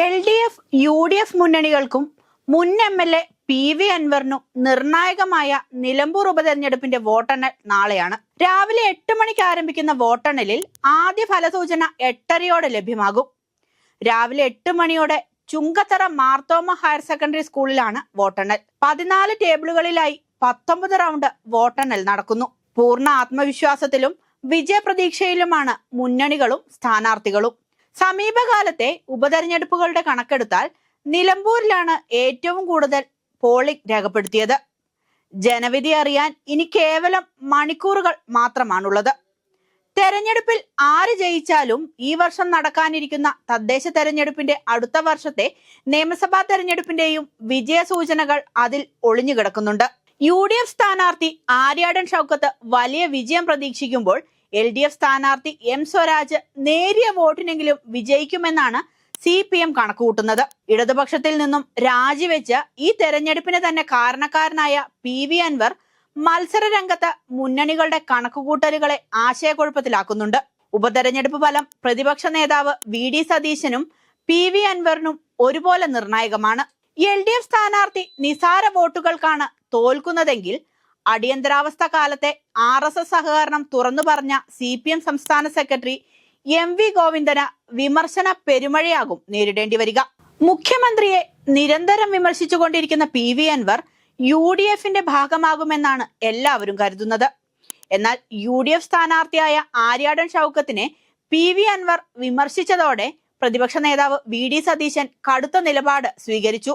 L D F U D F മുന്നണികൾക്കും മുൻ M L A P V അൻവറിനും നിർണായകമായ നിലമ്പൂർ ഉപതെരഞ്ഞെടുപ്പിന്റെ വോട്ടെണ്ണൽ നാളെയാണ്. രാവിലെ എട്ട് മണിക്ക് ആരംഭിക്കുന്ന വോട്ടെണ്ണലിൽ ആദ്യ ഫലസൂചന എട്ടരയോടെ ലഭ്യമാകും. രാവിലെ എട്ട് മണിയോടെ ചുങ്കത്തറ മാർത്തോമ ഹയർ സെക്കൻഡറി സ്കൂളിലാണ് വോട്ടെണ്ണൽ. പതിനാല് ടേബിളുകളിലായി പത്തൊമ്പത് റൗണ്ട് വോട്ടെണ്ണൽ നടക്കുന്നു. പൂർണ ആത്മവിശ്വാസത്തിലും വിജയപ്രതീക്ഷയിലുമാണ് മുന്നണികളും സ്ഥാനാർത്ഥികളും. സമീപകാലത്തെ ഉപതെരഞ്ഞെടുപ്പുകളുടെ കണക്കെടുത്താൽ നിലമ്പൂരിലാണ് ഏറ്റവും കൂടുതൽ പോളിംഗ് രേഖപ്പെടുത്തിയത്. ജനവിധി അറിയാൻ ഇനി കേവലം മണിക്കൂറുകൾ മാത്രമാണുള്ളത്. തെരഞ്ഞെടുപ്പിൽ ആര് ജയിച്ചാലും ഈ വർഷം നടക്കാനിരിക്കുന്ന തദ്ദേശ തെരഞ്ഞെടുപ്പിന്റെ അടുത്ത വർഷത്തെ നിയമസഭാ തെരഞ്ഞെടുപ്പിന്റെയും വിജയ സൂചനകൾ അതിൽ ഒളിഞ്ഞു കിടക്കുന്നുണ്ട് യു ഡി എഫ് സ്ഥാനാർത്ഥി ആര്യാടൻ ഷൗക്കത്ത് വലിയ വിജയം പ്രതീക്ഷിക്കുമ്പോൾ എൽ ഡി എഫ് സ്ഥാനാർത്ഥി എം സ്വരാജ് നേരിയ വോട്ടിനെങ്കിലും വിജയിക്കുമെന്നാണ് സി പി എം കണക്കുകൂട്ടുന്നത്. ഇടതുപക്ഷത്തിൽ നിന്നും രാജിവെച്ച് ഈ തെരഞ്ഞെടുപ്പിന് തന്നെ കാരണക്കാരനായ പി വി അൻവർ മത്സര രംഗത്ത് മുന്നണികളുടെ കണക്കുകൂട്ടലുകളെ ആശയക്കുഴപ്പത്തിലാക്കുന്നുണ്ട്. ഉപതെരഞ്ഞെടുപ്പ് ഫലം പ്രതിപക്ഷ നേതാവ് വി ഡി സതീശനും പി വി അൻവറിനും ഒരുപോലെ നിർണായകമാണ്. എൽ ഡി എഫ് സ്ഥാനാർത്ഥി നിസാര വോട്ടുകൾക്കാണ് തോൽക്കുന്നതെങ്കിൽ അടിയന്തരാവസ്ഥ കാലത്തെ ആർ എസ് എസ് സഹകരണം തുറന്നു പറഞ്ഞ സി പി എം സംസ്ഥാന സെക്രട്ടറി എം വി ഗോവിന്ദന് വിമർശന പെരുമഴയാകും നേരിടേണ്ടി വരിക. മുഖ്യമന്ത്രിയെ നിരന്തരം വിമർശിച്ചുകൊണ്ടിരിക്കുന്ന P V Anvar U D എഫിന്റെ ഭാഗമാകുമെന്നാണ് എല്ലാവരും കരുതുന്നത്. എന്നാൽ യു ഡി എഫ് സ്ഥാനാർത്ഥിയായ ആര്യാടൻ ഷൗക്കത്തിനെ പി വി അൻവർ വിമർശിച്ചതോടെ പ്രതിപക്ഷ നേതാവ് വി ഡി സതീശൻ കടുത്ത നിലപാട് സ്വീകരിച്ചു.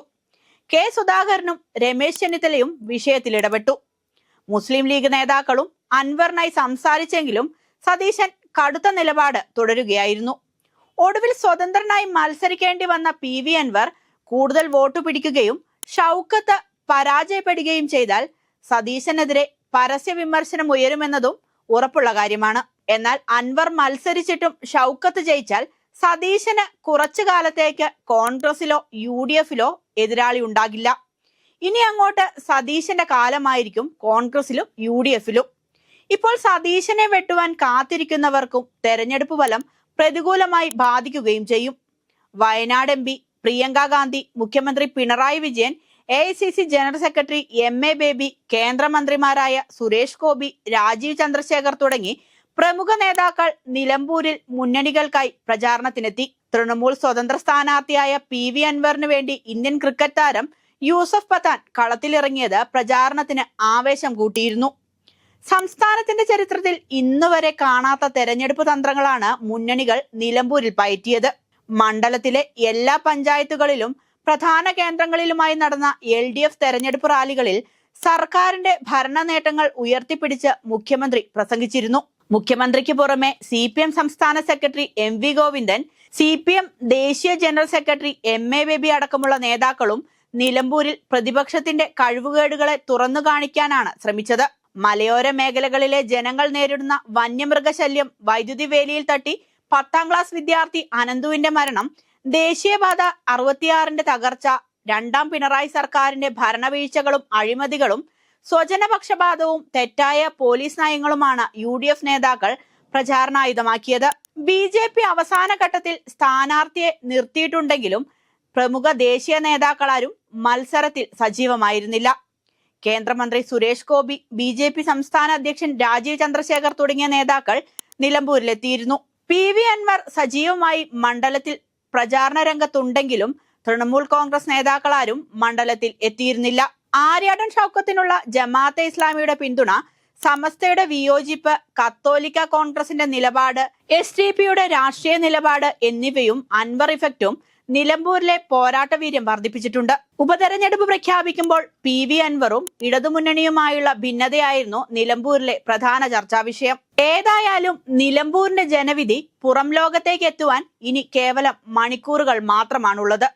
കെ സുധാകരനും രമേശ് ചെന്നിത്തലയും വിഷയത്തിൽ ഇടപെട്ടു. മുസ്ലിം ലീഗ് നേതാക്കളും അൻവറിനായി സംസാരിച്ചെങ്കിലും സതീശൻ കടുത്ത നിലപാട് തുടരുകയായിരുന്നു. ഒടുവിൽ സ്വതന്ത്രനായി മത്സരിക്കേണ്ടി വന്ന പി വി അൻവർ കൂടുതൽ വോട്ട് പിടിക്കുകയും ഷൗക്കത്ത് പരാജയപ്പെടുകയും ചെയ്താൽ സതീശനെതിരെ പരസ്യ വിമർശനം ഉയരുമെന്നതും ഉറപ്പുള്ള കാര്യമാണ്. എന്നാൽ അൻവർ മത്സരിച്ചിട്ടും ഷൗക്കത്ത് ജയിച്ചാൽ സതീശന് കുറച്ചു കാലത്തേക്ക് കോൺഗ്രസിലോ യു ഡി എഫിലോ എതിരാളി ഉണ്ടാകില്ല. ഇനി അങ്ങോട്ട് സതീശന്റെ കാലമായിരിക്കും കോൺഗ്രസിലും യു ഡി എഫിലും ഇപ്പോൾ സതീശനെ വെട്ടുവാൻ കാത്തിരിക്കുന്നവർക്കും തെരഞ്ഞെടുപ്പ് ഫലം പ്രതികൂലമായി ബാധിക്കുകയും ചെയ്യും. വയനാട് എം പി പ്രിയങ്ക ഗാന്ധി മുഖ്യമന്ത്രി Pinarayi Vijayan A general secretary M A Baby കേന്ദ്രമന്ത്രിമാരായ സുരേഷ് ഗോപി രാജീവ് ചന്ദ്രശേഖർ തുടങ്ങി പ്രമുഖ നേതാക്കൾ നിലമ്പൂരിൽ മുന്നണികൾക്കായി പ്രചാരണത്തിനെത്തി. തൃണമൂൽ സ്വതന്ത്ര സ്ഥാനാർത്ഥിയായ പി വി അൻവറിന് വേണ്ടി ഇന്ത്യൻ ക്രിക്കറ്റ് താരം യൂസഫ് പത്താൻ കളത്തിലിറങ്ങിയത് പ്രചാരണത്തിന് ആവേശം കൂട്ടിയിരുന്നു. സംസ്ഥാനത്തിന്റെ ചരിത്രത്തിൽ ഇന്നുവരെ കാണാത്ത തെരഞ്ഞെടുപ്പ് തന്ത്രങ്ങളാണ് മുന്നണികൾ നിലമ്പൂരിൽ പയറ്റിയത്. മണ്ഡലത്തിലെ എല്ലാ പഞ്ചായത്തുകളിലും പ്രധാന കേന്ദ്രങ്ങളിലുമായി നടന്ന എൽ ഡി എഫ് തെരഞ്ഞെടുപ്പ് റാലികളിൽ സർക്കാരിന്റെ ഭരണ നേട്ടങ്ങൾ ഉയർത്തിപ്പിടിച്ച് മുഖ്യമന്ത്രി പ്രസംഗിച്ചിരുന്നു. മുഖ്യമന്ത്രിക്ക് പുറമെ സി പി എം സംസ്ഥാന secretary M V Govindan C P M ദേശീയ general secretary M A Baby അടക്കമുള്ള നേതാക്കളും നിലമ്പൂരിൽ പ്രതിപക്ഷത്തിന്റെ കഴിവുകേടുകളെ തുറന്നു കാണിക്കാനാണ് ശ്രമിച്ചത്. മലയോര മേഖലകളിലെ ജനങ്ങൾ നേരിടുന്ന വന്യമൃഗശല്യം വൈദ്യുതി വേലിയിൽ തട്ടി പത്താം ക്ലാസ് വിദ്യാർത്ഥി അനന്തുവിന്റെ മരണം ദേശീയപാത അറുപത്തിയാറിന്റെ തകർച്ച രണ്ടാം പിണറായി സർക്കാരിന്റെ ഭരണവീഴ്ചകളും അഴിമതികളും സ്വജനപക്ഷപാതവും തെറ്റായ പോലീസ് നയങ്ങളുമാണ് യു ഡി എഫ് നേതാക്കൾ പ്രചാരണായുധമാക്കിയത്. ബി ജെ പി അവസാന ഘട്ടത്തിൽ സ്ഥാനാർത്ഥിയെ നിർത്തിയിട്ടുണ്ടെങ്കിലും പ്രമുഖ ദേശീയ നേതാക്കളാരും മത്സരത്തിൽ സജീവമായിരുന്നില്ല. കേന്ദ്രമന്ത്രി Suresh Gopi B J P സംസ്ഥാന അധ്യക്ഷൻ രാജീവ് ചന്ദ്രശേഖർ തുടങ്ങിയ നേതാക്കൾ നിലമ്പൂരിലെത്തിയിരുന്നു. പി വി അൻവർ സജീവമായി മണ്ഡലത്തിൽ പ്രചാരണ രംഗത്തുണ്ടെങ്കിലും തൃണമൂൽ കോൺഗ്രസ് നേതാക്കളാരും മണ്ഡലത്തിൽ എത്തിയിരുന്നില്ല. ആര്യാടൻ ഷൗക്കത്തിനുള്ള ജമാഅത്തെ ഇസ്ലാമിയുടെ പിന്തുണ സമസ്തയുടെ വിയോജിപ്പ് കത്തോലിക്ക കോൺഗ്രസിന്റെ നിലപാട് എസ് ഡി പിയുടെ രാഷ്ട്രീയ നിലപാട് എന്നിവയും അൻവർ ഇഫക്റ്റും നിലമ്പൂരിലെ പോരാട്ടവീര്യം വർദ്ധിപ്പിച്ചിട്ടുണ്ട്. ഉപതെരഞ്ഞെടുപ്പ് പ്രഖ്യാപിക്കുമ്പോൾ പി വി അൻവറും ഇടതുമുന്നണിയുമായുള്ള ഭിന്നതയായിരുന്നു നിലമ്പൂരിലെ പ്രധാന ചർച്ചാ വിഷയം. ഏതായാലും നിലമ്പൂരിന്റെ ജനവിധി പുറം ലോകത്തേക്ക് എത്തുവാൻ ഇനി കേവലം മണിക്കൂറുകൾ മാത്രമാണുള്ളത്.